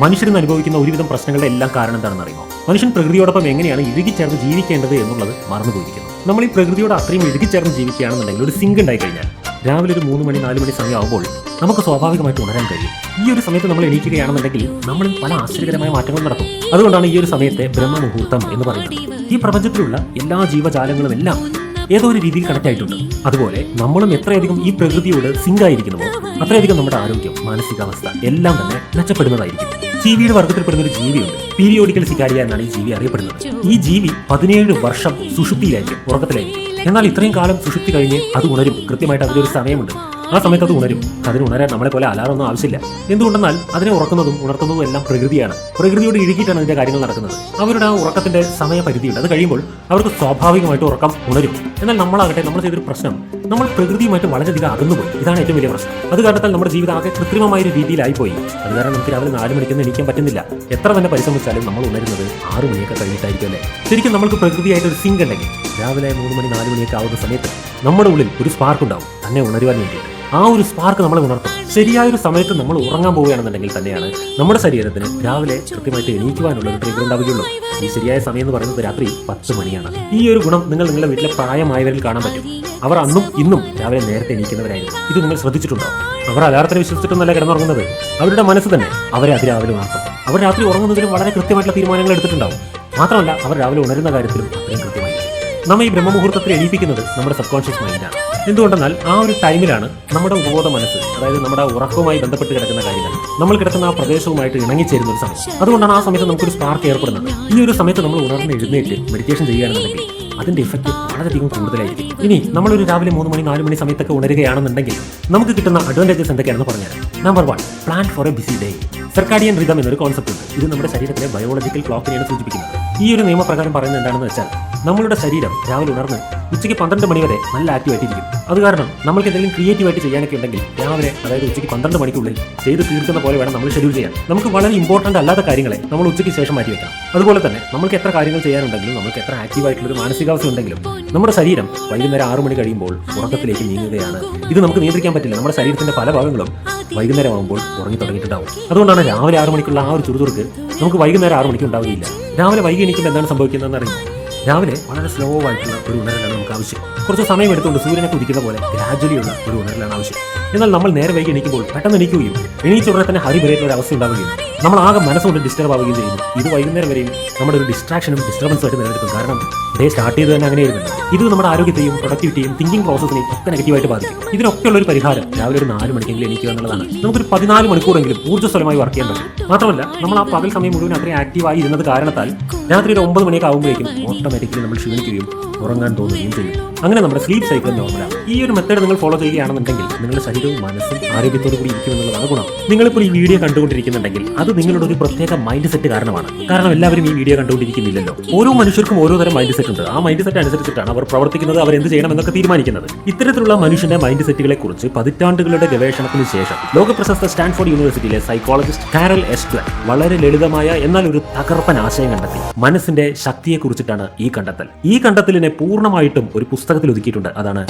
മനുഷ്യരിന്ന് അനുഭവിക്കുന്ന ഒരുവിധം പ്രശ്നങ്ങളുടെ എല്ലാം കാരണം എന്താണെന്ന് അറിയുമോ? മനുഷ്യൻ പ്രകൃതിയോടൊപ്പം എങ്ങനെയാണ് ഇഴുകിച്ചേർന്ന് ജീവിക്കേണ്ടത് എന്നുള്ളത് മറന്നുപോയിരിക്കുന്നു. നമ്മൾ ഈ പ്രകൃതിയോട് അത്രയും ഇഴുകിച്ചേർന്ന് ജീവിക്കുകയാണെന്നുണ്ടെങ്കിൽ ഒരു സിങ്ക് ഉണ്ടായി കഴിഞ്ഞാൽ രാവിലെ ഒരു മൂന്ന് മണി നാല് മണി സമയമാകുമ്പോൾ നമുക്ക് സ്വാഭാവികമായിട്ട് ഉണരാൻ കഴിയും. ഈ ഒരു സമയത്ത് നമ്മൾ എണീക്കുകയാണെന്നുണ്ടെങ്കിൽ നമ്മൾ പല ആശ്ചര്യകരമായ മാറ്റങ്ങൾ നടക്കും. അതുകൊണ്ടാണ് ഈ ഒരു സമയത്തെ ബ്രഹ്മമുഹൂർത്തം എന്ന് പറയുന്നത്. ഈ പ്രപഞ്ചത്തിലുള്ള എല്ലാ ജീവജാലങ്ങളും എല്ലാം ഏതോ ഒരു രീതിയിൽ കണക്ട് ആയിട്ടുണ്ട്. അതുപോലെ നമ്മളും എത്രയധികം ഈ പ്രകൃതിയോട് സിങ്ക് ആയിരിക്കുന്നുവോ അത്രയധികം നമ്മുടെ ആരോഗ്യം മാനസികാവസ്ഥ എല്ലാം തന്നെ മെച്ചപ്പെടുന്നതായിരിക്കും. ജീവിയുടെ വർഗത്തിൽപ്പെടുന്ന ഒരു ജീവിയുണ്ട്. പീരിയോഡിക്കൽ സിക്കാരിയ എന്നാണ് ഈ ജീവി അറിയപ്പെടുന്നത്. ഈ ജീവി പതിനേഴ് വർഷം സുഷുപ്തിയിലായിരിക്കും ഉറക്കത്തിലായിരിക്കും. എന്നാൽ ഇത്രയും കാലം സുഷുപ്തി കഴിഞ്ഞ് അത് ഉണരും. കൃത്യമായിട്ട് അതിലൊരു സമയമുണ്ട്. ആ സമയത്ത് അത് ഉണരും. അതിന് ഉണരാൻ നമ്മളെ പോലെ അലാറൊന്നും ആവശ്യമില്ല. എന്തുകൊണ്ടെന്നാൽ അതിനെ ഉറക്കുന്നതും ഉണർത്തുന്നതും എല്ലാം പ്രകൃതിയാണ്. പ്രകൃതിയോട് ഇഴുകിയിട്ടാണ് അതിന്റെ കാര്യങ്ങൾ നടക്കുന്നത്. അവരുടെ ആ ഉറക്കത്തിന്റെ സമയപരിധിയുണ്ട്. അത് കഴിയുമ്പോൾ അവർക്ക് സ്വാഭാവികമായിട്ട് ഉറക്കം ഉണരും. എന്നാൽ നമ്മളാകട്ടെ നമ്മൾ ചെയ്തൊരു പ്രശ്നം നമ്മൾ പ്രകൃതിയുമായിട്ട് വളരെയധികം അകന്നുപോയി. ഇതാണ് ഏറ്റവും വലിയ പ്രശ്നം. അത് കാരണത്താൽ നമ്മുടെ ജീവിതം ആകെ കൃത്രിമമായ ഒരു രീതിയിലായിപ്പോയി. അത് കാരണം നമുക്ക് രാവിലെ നാല് മണിക്കൊന്നും എണീക്കാൻ പറ്റുന്നില്ല. എത്ര തന്നെ പരിശ്രമിച്ചാലും നമ്മൾ ഉണരുന്നത് ആറ് മണിയൊക്കെ കഴിഞ്ഞിട്ടായിരിക്കും അല്ലേ? ശരിക്കും നമുക്ക് പ്രകൃതിയായിട്ട് ഒരു സിങ്ക് ഉണ്ടെങ്കിൽ രാവിലെ മൂന്ന് മണി നാല് മണിയൊക്കെ ആവുന്ന സമയത്ത് നമ്മുടെ ഉള്ളിൽ ഒരു സ്പാർക്ക് ഉണ്ടാവും. തന്നെ ഉണരുവാൻ വേണ്ടിയിട്ട്. ആ ഒരു സ്പാർക്ക് നമ്മളെ ഉണർത്തും. ശരിയായ ഒരു സമയത്ത് നമ്മൾ ഉറങ്ങാൻ പോവുകയാണെന്നുണ്ടെങ്കിൽ തന്നെയാണ് നമ്മുടെ ശരീരത്തിന് രാവിലെ കൃത്യമായിട്ട് എണീക്കുവാനുള്ള ഒരു ട്രിഗർ ഉണ്ടാവുകയുള്ളൂ. ഈ ശരിയായ സമയം എന്ന് പറയുന്നത് രാത്രി പത്ത് മണിയാണ്. ഈ ഒരു ഗുണം നിങ്ങൾ നിങ്ങളുടെ വീട്ടിലെ പ്രായമായവരിൽ കാണാൻ പറ്റും. അവർ അന്നും ഇന്നും രാവിലെ നേരത്തെ എണീക്കുന്നവരായിരുന്നു ഇത് നിങ്ങൾ ശ്രദ്ധിച്ചിട്ടുണ്ടോ? അവർ അലാറത്തിനെ വിശ്വസിച്ചിട്ടൊന്നല്ല കിടന്നുറങ്ങുന്നത്. അവരുടെ മനസ്സ് തന്നെ അവരെ അതിരാവിലെ ഉണർത്തും. അവർ രാത്രി ഉറങ്ങുന്നതിലും വളരെ കൃത്യമായിട്ടുള്ള തീരുമാനങ്ങൾ എടുത്തിട്ടുണ്ടാവും. മാത്രമല്ല അവർ രാവിലെ ഉണരുന്ന കാര്യത്തിലും അത്രയും കൃത്യമായി നമ്മെ ഈ ബ്രഹ്മമുഹൂർത്തത്തിൽ എണീപ്പിക്കുന്നത് നമ്മുടെ സബ് കോൺഷ്യസ് മൈൻഡാണ് എന്തുകൊണ്ടെന്നാൽ ആ ഒരു ടൈമിലാണ് നമ്മുടെ ഉപബോധ മനസ്സ് അതായത് നമ്മുടെ ഉറക്കവുമായി ബന്ധപ്പെട്ട് കിടക്കുന്ന കാര്യങ്ങൾ നമ്മൾ കിടക്കുന്ന ആ പ്രദേശവുമായിട്ട് ഇണങ്ങിച്ചേരുന്ന ഒരു സമയം. അതുകൊണ്ടാണ് ആ സമയത്ത് നമുക്കൊരു സ്പാർക്ക് ഏർപ്പെടുന്നത്. ഈ ഒരു സമയത്ത് നമ്മൾ ഉണർന്ന് എഴുന്നേറ്റ് മെഡിറ്റേഷൻ ചെയ്യുകയാണെന്നുണ്ടെങ്കിൽ അതിന്റെ ഇഫക്റ്റ് വളരെയധികം കൂടുതലായിരിക്കും. ഇനി നമ്മളൊരു രാവിലെ മൂന്ന് മണി നാല് മണി സമയത്തൊക്കെ ഉണരുകയാണെന്നുണ്ടെങ്കിൽ നമുക്ക് കിട്ടുന്ന അഡ്വാന്റേജസ് എന്തൊക്കെയാണെന്ന് പറഞ്ഞുതരാം. Number one plan for a busy day circadian rhythm എന്നൊരു കോൺസെപ്റ്റ് ഉണ്ട്. ഇത് നമ്മുടെ ശരീരത്തിലെ ബയോളജിക്കൽ ക്ലോക്കിനെയാണ് സൂചിപ്പിക്കുന്നത്. ഈ ഒരു നിയമപ്രകാരം പറയുന്നത് എന്താണെന്ന് വെച്ചാൽ നമ്മളുടെ ശരീരം രാവിലെ ഉണർന്ന് ഉച്ചയ്ക്ക് പന്ത്രണ്ട് മണി വരെ നല്ല ആക്റ്റീവായിട്ടിരിക്കും അത് കാരണം നമ്മൾക്ക് എന്തെങ്കിലും ക്രിയേറ്റീവായിട്ട് ചെയ്യാനൊക്കെ ഉണ്ടെങ്കിൽ രാവിലെ അതായത് ഉച്ചയ്ക്ക് പന്ത്രണ്ട് മണിക്കുള്ളിൽ ചെയ്ത് തീർക്കുന്ന പോലെ വേണം നമ്മൾ ഷെഡ്യൂൾ ചെയ്യാൻ. നമുക്ക് വളരെ ഇമ്പോർട്ടന്റ് അല്ലാത്ത കാര്യങ്ങളെ നമ്മൾ ഉച്ചയ്ക്ക് ശേഷം മാറ്റി വെക്കാം അതുപോലെ തന്നെ നമുക്ക് എത്ര കാര്യങ്ങൾ ചെയ്യാനുണ്ടെങ്കിലും നമുക്ക് എത്ര ആക്റ്റീവ് ആയിട്ടുള്ള ഒരു മാനസികാവസ്ഥ ഉണ്ടെങ്കിലും നമ്മുടെ ശരീരം വൈകുന്നേരം ആറു മണി കഴിയുമ്പോൾ ഉറക്കത്തിലേക്ക് നീങ്ങുകയാണ്. ഇത് നമുക്ക് നിയന്ത്രിക്കാൻ പറ്റില്ല. നമ്മുടെ ശരീരത്തിന്റെ പല ഭാഗങ്ങളും വൈകുന്നേരം ആകുമ്പോൾ ഉറങ്ങി തുടങ്ങിയിട്ടുണ്ടാവും. അതുകൊണ്ടാണ് രാവിലെ ആറ് മണിക്കുള്ള ആ ഒരു ചുറുചുറുക്ക് നമുക്ക് വൈകുന്നേരം ആറ് മണിക്ക് ഉണ്ടാവുകയില്ല. രാവിലെ വൈകി എണീക്കുമ്പോൾ എന്താണ് സംഭവിക്കുന്നതെന്ന് അറിയുമോ രാവിലെ വളരെ സ്ലോ ആയിട്ടുള്ള ഒരു ഉണരലാണ് നമുക്ക് ആവശ്യം. കുറച്ച് സമയം എടുത്തുകൊണ്ട് സൂര്യനെ കുതിക്കുന്ന പോലെ ഗ്രാജുവലി ഉള്ള ഒരു ഉണരലാണ് ആവശ്യം. എന്നാൽ നമ്മൾ നേരെ വൈകി എണീക്കുമ്പോൾ പെട്ടെന്ന് എണീക്കുകയും എണീച്ചുടനെ തന്നെ തന്നെ വരേറ്റ ഒരു അവസ്ഥ ഉണ്ടാവുകയും നമ്മൾ ആകെ മനസ്സുകൊണ്ട് ഡിസ്റ്റർബ് ആവുകയും ചെയ്യുന്നു. ഇത് വൈകുന്നേരം വരെയും നമ്മുടെ ഒരു ഡിസ്ട്രാക്ഷനും ഡിസ്റ്റർബൻസും ആയിട്ട് നിലനിൽക്കും. കാരണം ഡേ സ്റ്റാർട്ട് ചെയ്ത് തന്നെ അങ്ങനെ ഇരുന്നു ഇത് നമ്മുടെ ആരോഗ്യത്തെയും പ്രൊഡക്ടിവിറ്റിയും തിങ്കിങ് പ്രോസസ്സിനെയും ഒക്കെ നെഗറ്റീവായിട്ട് ബാധിക്കും. ഇതിനൊക്കെ ഉള്ള ഒരു പരിഹാരം രാവിലെ ഒരു നാല് മണിക്കെങ്കിലും എനിക്ക് എന്നുള്ളതാണ്. നമുക്കൊരു പതിനാല് മണിക്കൂറെങ്കിലും ഊർജസ്വലമായി വർക്ക് ചെയ്യാൻ പറ്റും. മാത്രമല്ല നമ്മൾ ആ പകൽ സമയം മുഴുവൻ അത്രയും ആക്റ്റീവായി ഇരുന്നത് കാരണത്താൽ രാത്രി ഒരു ഒമ്പത് മണിയൊക്കെ ആകുമ്പോഴേക്കും ഓട്ടോമാറ്റിക്കലി നമ്മൾ ക്ഷീണിക്കുകയും ഉറങ്ങാൻ തോന്നുകയും ചെയ്യും. അങ്ങനെ നമ്മുടെ സ്ലീപ്പ് സൈക്കിൾ നോർമലാണ് ഈ ഒരു മെത്തേഡ് നിങ്ങൾ ഫോളോ ചെയ്യുകയാണെന്നുണ്ടെങ്കിൽ നിങ്ങളുടെ ശരീരവും മനസ്സും ആരോഗ്യത്തോടു കൂടി ഇരിക്കുമെന്നുള്ളതാണ് ഗുണം. നിങ്ങളിപ്പോൾ ഈ വീഡിയോ കണ്ടുകൊണ്ടിരിക്കുന്നുണ്ടെങ്കിൽ അത് നിങ്ങളുടെ ഒരു പ്രത്യേക മൈൻഡ് സെറ്റ് കാരണമാണ്. കാരണം എല്ലാവരും ഈ വീഡിയോ കണ്ടുകൊണ്ടിരിക്കുന്നില്ലല്ലോ. ഓരോ മനുഷ്യർക്കും ഓരോ തരം മൈൻഡ് സെറ്റ് ഉണ്ട്. ആ മൈൻഡ് സെറ്റ് അനുസരിച്ചിട്ടാണ് അവർ പ്രവർത്തിക്കുന്നത് അവർ എന്ത് ചെയ്യണം എന്നൊക്കെ തീരുമാനിക്കുന്നത്. ഇത്തരത്തിലുള്ള മനുഷ്യന്റെ മൈൻഡ് സെറ്റുകളെ കുറിച്ച് പതിറ്റാണ്ടുകളുടെ ഗവേഷണത്തിന് ശേഷം ലോക പ്രശസ്ത സ്റ്റാൻഫോർഡ് യൂണിവേഴ്സിറ്റിയിലെ സൈക്കോളജിസ്റ്റ് കാരൽ എസ്റ്റ്വൻ വളരെ ലളിതമായ എന്നാൽ ഒരു തകർപ്പൻ ആശയം കണ്ടെത്തി. മനസ്സിന്റെ ശക്തിയെ കുറിച്ചിട്ടാണ് ഈ കണ്ടെത്തൽ. ഈ കണ്ടെത്തലിനെ പൂർണമായിട്ടും ഒരു പുസ്തകത്തിൽ ഒതുക്കിയിട്ടുണ്ട്. അതാണ്